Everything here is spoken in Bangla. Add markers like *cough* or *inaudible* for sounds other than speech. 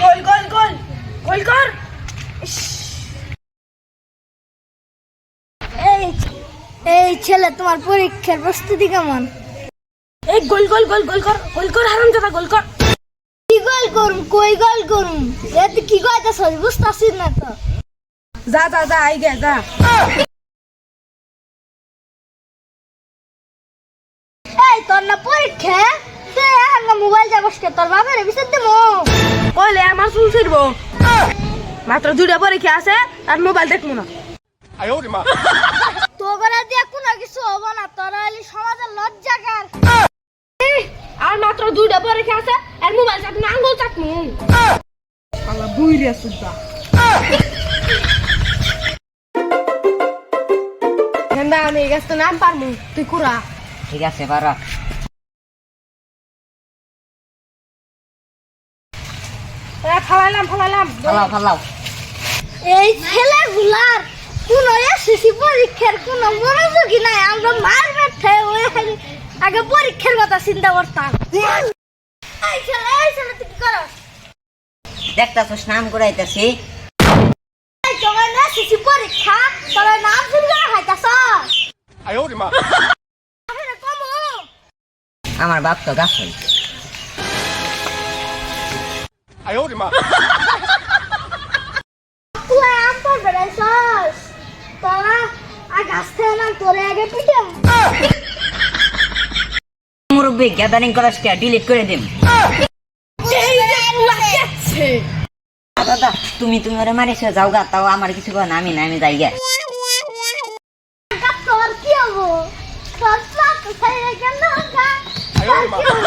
গোল গোল গোল গোল কর। এই এই ছেলে তোমার পরীক্ষার প্রস্তুতি কেমন? এই গোল গোল গোল গোল কর গোল কর হারাম দাদা গোল কর। কি গোল করুম কই গোল করুম? এতে কি কইতাছ বুঝতাছিস না তো। যা যা যা আই গে যা। তোর না পরীক্ষা? তুই আগে মোবাইল যাবস কে তোর বাবারে বিচার দেবো। কইলে আমার চুল ছিড়বো? মাত্র দুটা পরীক্ষা আছে আর মোবাইল দেখব না। তোগরা দিয়ে কোনো কিছু হব না তোরা হলি সমাজের লজ্জাকার। আর মাত্র দুটা পরীক্ষা আছে আর মোবাইল চাটমু আঙ্গুল চাটমু শালা বুইরে সুদ্ধা আমি এই গাছটা নাম পারমু। তুই কুড়া ঠিক আছে এবার রাখ। ফালাইলাম ফালাইলাম। আগে পরীক্ষার কথা চিন্তা করতাম। এই ছেলে এই ছেলে তুই কি করস? করাইতাছি পরীক্ষা তোমার নাম শুনবে হাইতাছ *laughs* আসতে বাপ তো আগে পিটাম মুরব্বী গ্যাদারিং করাস ডিলিট করে দিম। দাদা তুমি তুমি ওরে মারিস যাও গা তাও আমার কিছু না আমি না আমি যাই গে। তোর কি হব? তোর